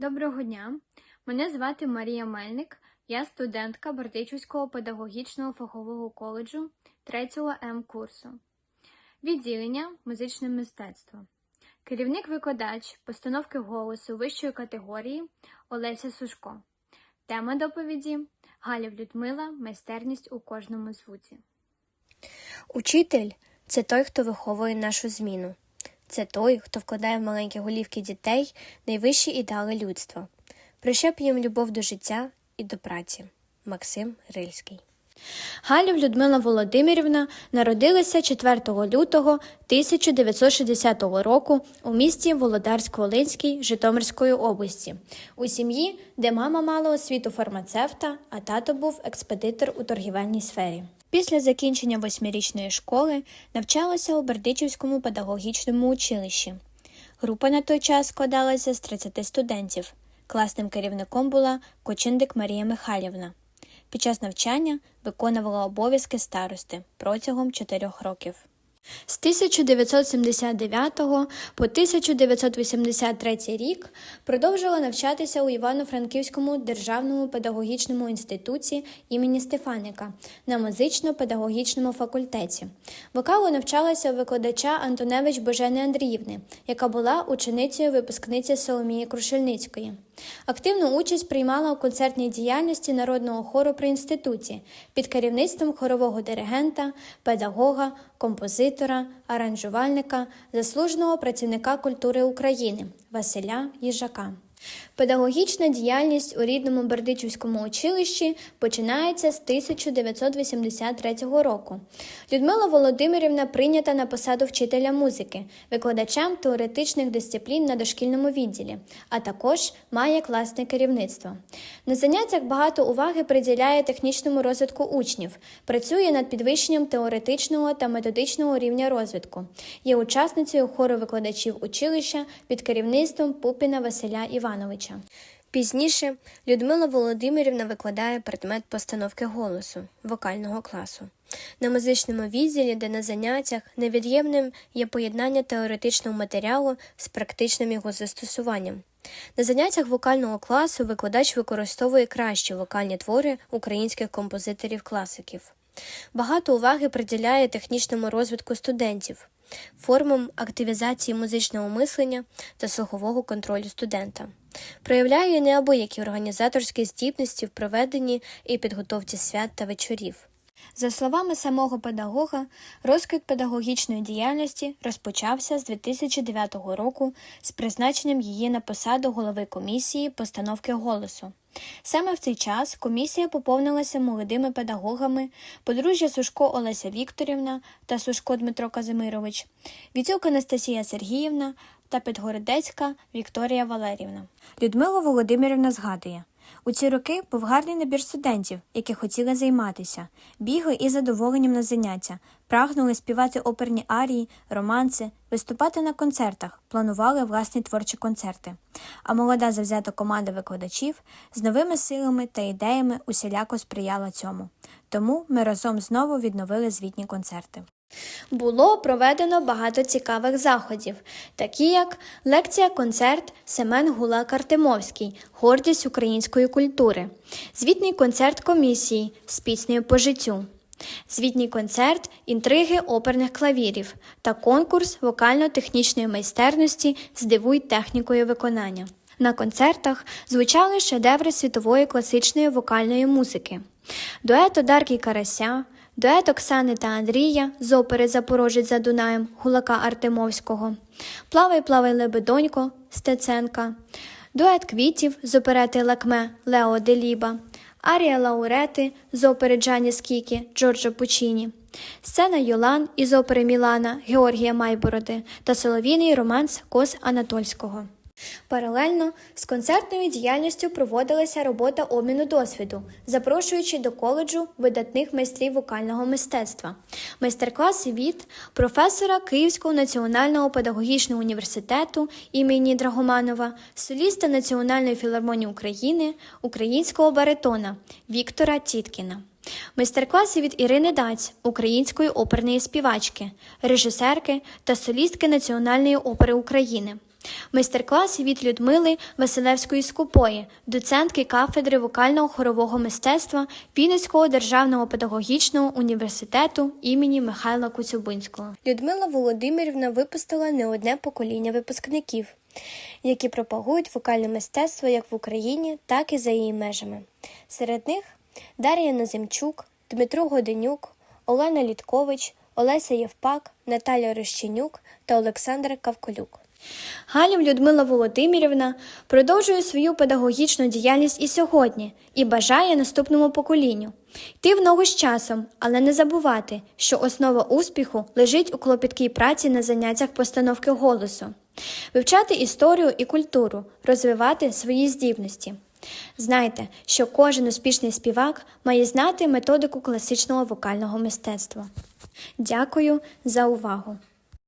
Доброго дня. Мене звати Марія Мельник. Я студентка Бортичівського педагогічного фахового коледжу 3-го М курсу. Відділення музичне мистецтво. Керівник-викладач постановки голосу вищої категорії Олеся Сушко. Тема доповіді Галя Людмила Майстерність у кожному звуці. Учитель це той, хто виховує нашу зміну. Це той, хто вкладає в маленькі голівки дітей найвищі ідеали людства. Прищеп їм любов до життя і до праці. Максим Рильський. Галя Людмила Володимирівна народилася 4 лютого 1960 року у місті Володарськ-Волинський Житомирської області, у сім'ї, де мама мала освіту фармацевта, а тато був експедитор у торгівельній сфері. Після закінчення восьмирічної школи навчалася у Бердичівському педагогічному училищі. Група на той час складалася з 30 студентів. Класним керівником була Кочиндик Марія Михайлівна. Під час навчання виконувала обов'язки старости протягом 4 років. З 1979 по 1983 рік продовжила навчатися у Івано-Франківському державному педагогічному інституті імені Стефаника на музично-педагогічному факультеті. Вокалу навчалася у викладача Антоневич Божени Андріївни, яка була ученицею випускниці Соломії Крушельницької. Активну участь приймала у концертній діяльності народного хору при інституті під керівництвом хорового диригента, педагога, композитора, аранжувальника, заслуженого працівника культури України Василя Їжака. Педагогічна діяльність у рідному Бердичівському училищі починається з 1983 року. Людмила Володимирівна прийнята на посаду вчителя музики, викладачем теоретичних дисциплін на дошкільному відділі, а також має класне керівництво. На заняттях багато уваги приділяє технічному розвитку учнів, працює над підвищенням теоретичного та методичного рівня розвитку. Є учасницею хору викладачів училища під керівництвом Пупіна Василя Івановича. Пізніше Людмила Володимирівна викладає предмет постановки голосу вокального класу. На музичному відділі, де на заняттях невід'ємним є поєднання теоретичного матеріалу з практичним його застосуванням. На заняттях вокального класу викладач використовує кращі вокальні твори українських композиторів-класиків. Багато уваги приділяє технічному розвитку студентів, формам активізації музичного мислення та слухового контролю студента. Проявляє неабиякі організаторські здібності в проведенні і підготовці свят та вечорів. За словами самого педагога, розквіт педагогічної діяльності розпочався з 2009 року з призначенням її на посаду голови комісії постановки голосу. Саме в цей час комісія поповнилася молодими педагогами подружжя Сушко Олеся Вікторівна та Сушко Дмитро Казимирович, Віцюк Анастасія Сергіївна та Підгородецька Вікторія Валерівна. Людмила Володимирівна згадує. У ці роки був гарний набір студентів, які хотіли займатися, бігли із задоволенням на заняття, прагнули співати оперні арії, романси, виступати на концертах, планували власні творчі концерти. А молода завзята команда викладачів з новими силами та ідеями усіляко сприяла цьому. Тому ми разом знову відновили звітні концерти. Було проведено багато цікавих заходів, такі як лекція-концерт Семен Гулак Артемовський Гордість української культури, звітний концерт комісії з піснею по життю, звітний концерт інтриги оперних клавірів та конкурс вокально-технічної майстерності Здивуй технікою виконання. На концертах звучали шедеври світової класичної вокальної музики, дует Одарки Карася, дует Оксани та Андрія з опери Запорожець за Дунаєм Гулака Артемовського, Плавай, плавай, лебедонько Стеценка, дует квітів з оперети Лакме Лео Деліба, Арія Лаурети з опери Джані Скікі Джорджо Пучіні, сцена Йолан із опери Мілана Георгія Майбороди та соловійний романс Кос Анатольського. Паралельно з концертною діяльністю проводилася робота обміну досвіду, запрошуючи до коледжу видатних майстрів вокального мистецтва, майстер-класи від професора Київського національного педагогічного університету імені Драгоманова, соліста Національної філармонії України, українського баритона Віктора Тіткіна. Майстер-класи від Ірини Даць, української оперної співачки, режисерки та солістки Національної опери України. Майстер-клас від Людмили Василевської Скупої, доцентки кафедри вокального хорового мистецтва Вінницького державного педагогічного університету імені Михайла Коцюбинського. Людмила Володимирівна випустила не одне покоління випускників, які пропагують вокальне мистецтво як в Україні, так і за її межами. Серед них Дар'я Наземчук, Дмитро Годенюк, Олена Літкович, Олеся Євпак, Наталя Рощенюк та Олександр Кавколюк. Галів Людмила Володимирівна продовжує свою педагогічну діяльність і сьогодні і бажає наступному поколінню йти в ногу з часом, але не забувати, що основа успіху лежить у клопіткій праці на заняттях постановки голосу, вивчати історію і культуру, розвивати свої здібності. Знайте, що кожен успішний співак має знати методику класичного вокального мистецтва. Дякую за увагу!